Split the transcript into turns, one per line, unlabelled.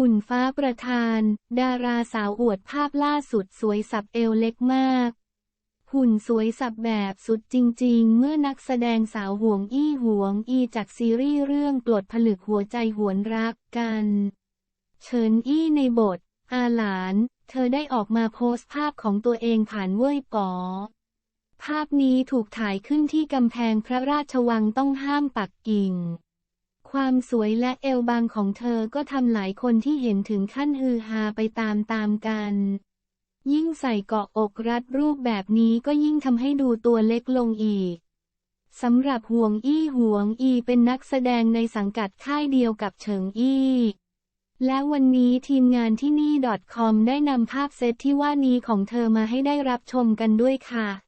หุ่นฟ้าประธาน ดาราสาวอวดภาพล่าสุดสวยสับเอวเล็กมาก หุ่นสวยสับแบบสุดจริง ๆ เมื่อนักแสดงสาวห่วงอี้ห่วงอีจากซีรีส์เรื่องปลดผลึกหัวใจหวนรักกันเฉินอี้ในบท อาหลาน เธอได้ออกมาโพสต์ภาพของตัวเองผ่านเว่ยป๋อภาพนี้ถูกถ่ายขึ้นที่กำแพงพระราชวังต้องห้ามปักกิ่ง ความสวยและเอวบางของเธอก็ทำหลายคนที่เห็นถึงขั้นฮือฮาไปตามตามๆกัน ยิ่งใส่เกาะอกรัดรูปแบบนี้ก็ยิ่งทำให้ดูตัวเล็กลงอีกสำหรับห่วงอี้ห่วงอีเป็นนักแสดงในสังกัดค่ายเดียวกับเฉิงอี้และวันนี้ทีมงานที่นี่ .com ได้นำภาพเซตที่ว่านี้ของเธอมาให้ได้รับชมกันด้วยค่ะ